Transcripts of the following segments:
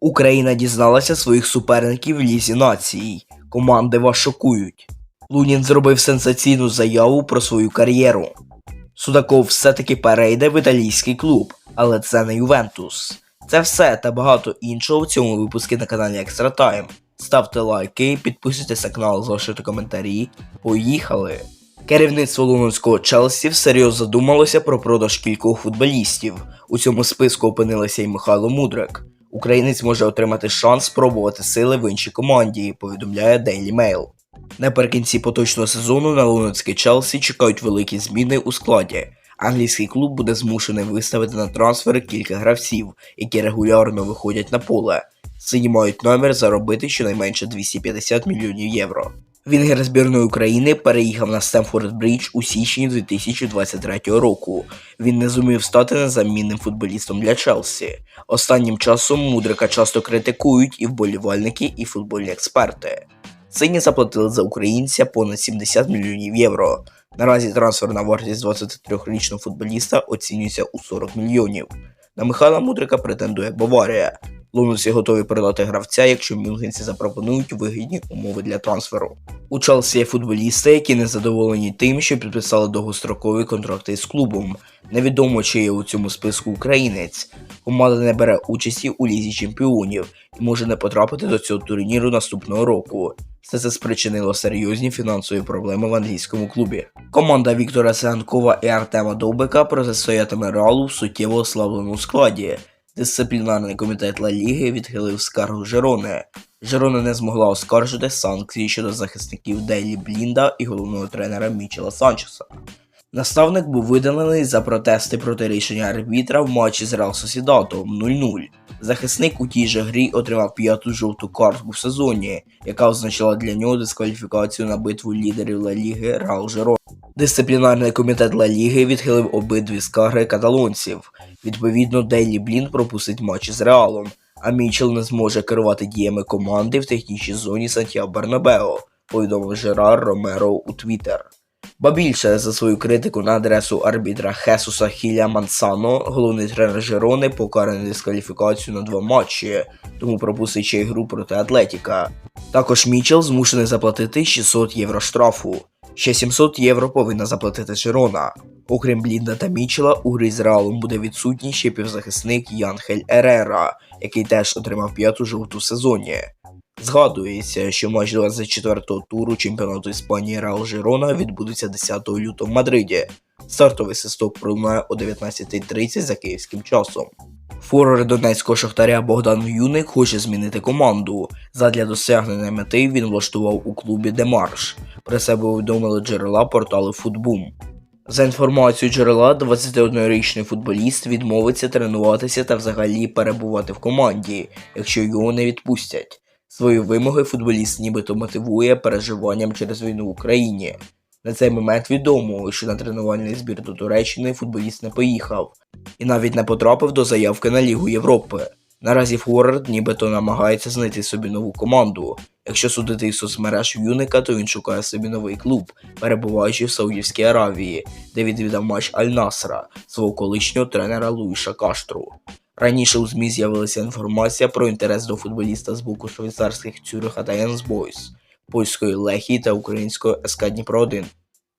Україна дізналася своїх суперників в лізі націй. Команди вас шокують. Лунін зробив сенсаційну заяву про свою кар'єру. Судаков все-таки перейде в італійський клуб, але це не Ювентус. Це все та багато іншого в цьому випуску на каналі Extra Time. Ставте лайки, підписуйтесь на канал, залишайте коментарі. Поїхали! Керівництво лондонського Челсі всерйоз задумалося про продаж кількох футболістів. У цьому списку опинилися й Михайло Мудрик. Українець може отримати шанс спробувати сили в іншій команді, повідомляє Daily Mail. Наприкінці поточного сезону на лондонський Челсі чекають великі зміни у складі. Англійський клуб буде змушений виставити на трансфери кілька гравців, які регулярно виходять на поле. Сині мають намір заробити щонайменше 250 мільйонів євро. Вінгер збірної України переїхав на Стемфорд Брідж у січні 2023 року. Він не зумів стати незамінним футболістом для Челсі. Останнім часом мудрика часто критикують і вболівальники, і футбольні експерти. Сині заплатили за українця понад 70 мільйонів євро. Наразі трансферна вартість 23-річного футболіста оцінюється у 40 мільйонів. На Михайла Мудрика претендує Баварія. Лунусі готові продати гравця, якщо мюнхенці запропонують вигідні умови для трансферу. У Челсі є футболісти, які не задоволені тим, що підписали довгострокові контракти з клубом. Невідомо, чи є у цьому списку українець. Команда не бере участі у лізі чемпіонів і може не потрапити до цього турніру наступного року. Все це спричинило серйозні фінансові проблеми в англійському клубі. Команда Віктора Циганкова і Артема Довбика протистоятиме Реалу в суттєво ослабленому складі. Дисциплінарний комітет Ла Ліги відхилив скаргу Жерони. Жерона не змогла оскаржити санкції щодо захисників Дейлі Блінда і головного тренера Мічела Санчеса. Наставник був видалений за протести проти рішення арбітра в матчі з Реал Сосідатом 0-0. Захисник у тій же грі отримав п'яту жовту картку в сезоні, яка означала для нього дискваліфікацію на битву лідерів Ла Ліги Реал Жерон. Дисциплінарний комітет Ла Ліги відхилив обидві скарги каталонців. Відповідно, Дейлі Блін пропустить матч з Реалом, а Мічел не зможе керувати діями команди в технічній зоні Сантьяго Бернабео, повідомив Жерар Ромеро у Твіттер. Ба більше за свою критику на адресу арбітра Хесуса Хіля Мансано, головний тренер Жерони покараний дискваліфікацію на два матчі, тому пропустить ще й гру проти Атлетіка. Також Мічел змушений заплатити 600 євро штрафу. Ще 700 євро повинна заплатити Жерона. Окрім Блінда та Мічела, у грі з Реалом буде відсутній ще півзахисник Янхель Ерера, який теж отримав п'яту жовту в сезоні. Згадується, що матч 24-го туру чемпіонату Іспанії Реал Жерона відбудеться 10 лютого в Мадриді. Стартовий свисток пролунає о 19.30 за київським часом. Форвард донецького шахтаря Богдан Юник хоче змінити команду. Задля досягнення мети він влаштував у клубі Демарш. Про себе повідомили джерела порталу Футбум. За інформацією джерела, 21-річний футболіст відмовиться тренуватися та взагалі перебувати в команді, якщо його не відпустять. Свої вимоги футболіст нібито мотивує переживанням через війну в Україні. На цей момент відомо, що на тренувальний збір до Туреччини футболіст не поїхав і навіть не потрапив до заявки на Лігу Європи. Наразі Форвард нібито намагається знайти собі нову команду. Якщо судити із соцмереж Юника, то він шукає собі новий клуб, перебуваючи в Саудівській Аравії, де відвідав матч Аль-Насра, свого колишнього тренера Луїша Каштру. Раніше у ЗМІ з'явилася інформація про інтерес до футболіста з боку швейцарських Цюриха та Янсбойс, польської Лехії та української СК Дніпро 1.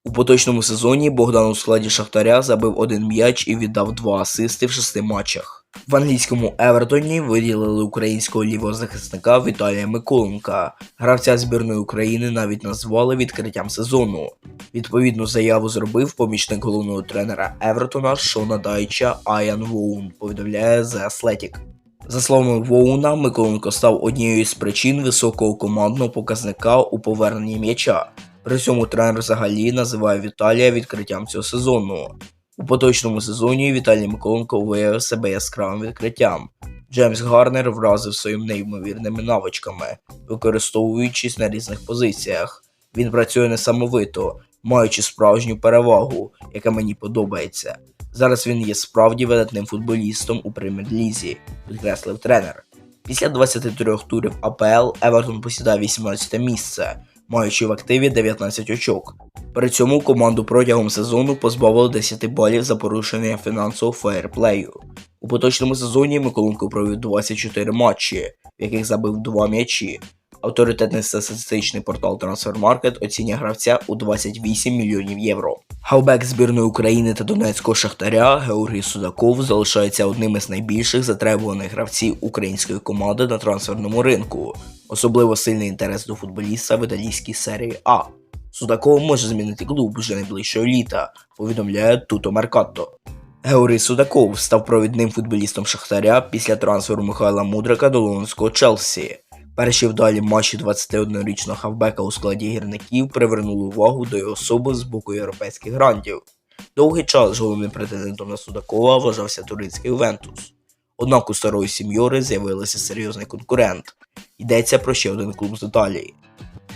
У поточному сезоні Богдан у складі Шахтаря забив один м'яч і віддав два асисти в шести матчах. В англійському Евертоні виділили українського лівого захисника Віталія Миколенка. Гравця збірної України навіть назвали відкриттям сезону. Відповідну заяву зробив помічник головного тренера Евертона Шона Дайча Аян Воун, повідомляє The Athletic. За словами Воуна, Миколенко став однією з причин високого командного показника у поверненні м'яча. При цьому тренер взагалі називає Віталія відкриттям цього сезону. У поточному сезоні Віталій Миколенко виявив себе яскравим відкриттям. Джеймс Гарнер вразив своїм неймовірними навичками, використовуючись на різних позиціях. Він працює несамовито, маючи справжню перевагу, яка мені подобається. Зараз він є справді видатним футболістом у прем'єр-лізі, підкреслив тренер. Після 23 турів АПЛ Евертон посідає 18 місце, маючи в активі 19 очок. При цьому команду протягом сезону позбавили 10 балів за порушення фінансового фейерплею. У поточному сезоні Миколенко провів 24 матчі, в яких забив 2 м'ячі. Авторитетний статистичний портал Transfermarkt оцінює гравця у 28 мільйонів євро. Хавбек збірної України та Донецького Шахтаря Георгій Судаков залишається одним із найбільших затребуваних гравців української команди на трансферному ринку. Особливо сильний інтерес до футболіста в італійській серії А. Судаков може змінити клуб вже найближчого літа, повідомляє Туто Меркато. Георгій Судаков став провідним футболістом Шахтаря після трансферу Михайла Мудрика до лондонського Челсі. Перші вдалі матчі 21-річного хавбека у складі гірників привернули увагу до його особи з боку європейських грандів. Довгий час головним претендентом на Судакова вважався турецький Ювентус. Однак у старої сім'йори з'явився серйозний конкурент. Йдеться про ще один клуб з Італії.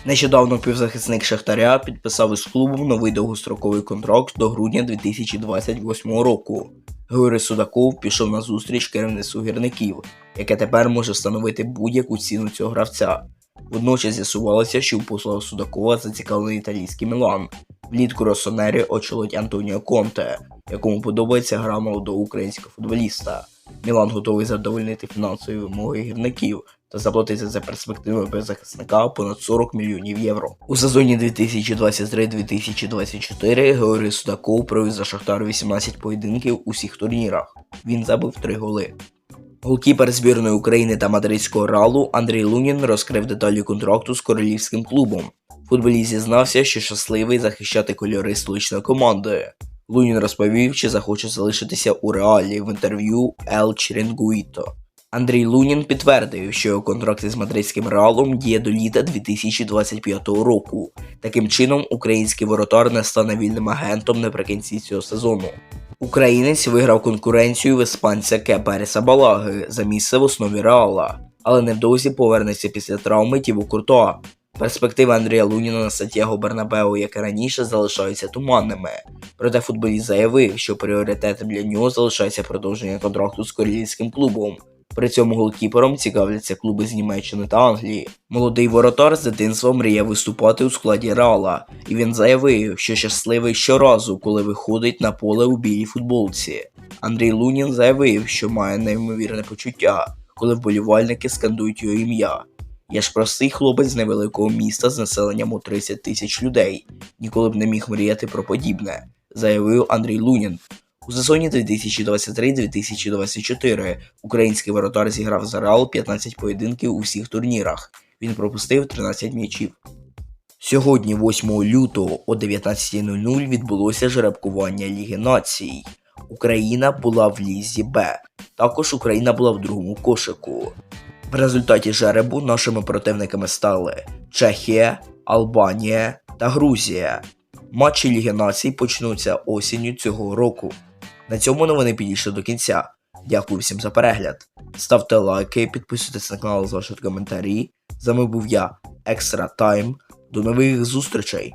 Нещодавно півзахисник Шахтаря підписав із клубом новий довгостроковий контракт до грудня 2028 року. Георгій Судаков пішов на зустріч керівництву гірників, яке тепер може встановити будь-яку ціну цього гравця. Водночас з'ясувалося, що у посла Судакова зацікавлений італійський Мілан. Влітку Росонері очолить Антоніо Конте, якому подобається гра молодого українського футболіста. Мілан готовий задовольнити фінансові вимоги гірників та заплатити за перспективу беззахисника понад 40 мільйонів євро. У сезоні 2023-2024 Георгій Судаков провів за Шахтар 18 поєдинків у всіх турнірах. Він забив 3 голи. Голкіпер збірної України та мадридського ралу Андрій Лунін розкрив деталі контракту з королівським клубом. Футболіст зізнався, що щасливий захищати кольори столичної команди. Лунін розповів, чи захоче залишитися у реалі в інтерв'ю El Chiringuito. Андрій Лунін підтвердив, що його контракт із мадридським реалом діє до літа 2025 року. Таким чином, український воротар не стане вільним агентом наприкінці цього сезону. Українець виграв конкуренцію в іспанця Кепереса Балаги за місце в основі реала, але невдовзі повернеться після травми Тіву Куртоа. Перспективи Андрія Луніна на Сантьяго Бернабеу, як і раніше, залишаються туманними. Проте футболіст заявив, що пріоритетом для нього залишається продовження контракту з королівським клубом. При цьому голкіпером цікавляться клуби з Німеччини та Англії. Молодий воротар з дитинства мріє виступати у складі Реала, і він заявив, що щасливий щоразу, коли виходить на поле у білій футболці. Андрій Лунін заявив, що має неймовірне почуття, коли вболівальники скандують його ім'я. Я ж простий хлопець з невеликого міста з населенням у 30 тисяч людей. Ніколи б не міг мріяти про подібне, заявив Андрій Лунін. У сезоні 2023-2024 український воротар зіграв за Реал 15 поєдинків у всіх турнірах. Він пропустив 13 м'ячів. Сьогодні, 8 лютого о 19.00 відбулося жеребкування Ліги Націй. Україна була в лізі Б. Також Україна була в другому кошику. В результаті жеребу нашими противниками стали Чехія, Албанія та Грузія. Матчі Ліги Націй почнуться осінню цього року. На цьому новини підійшли до кінця. Дякую всім за перегляд. Ставте лайки, підписуйтесь на канал, залишайте коментарі. З вами був я, Екстра Тайм. До нових зустрічей!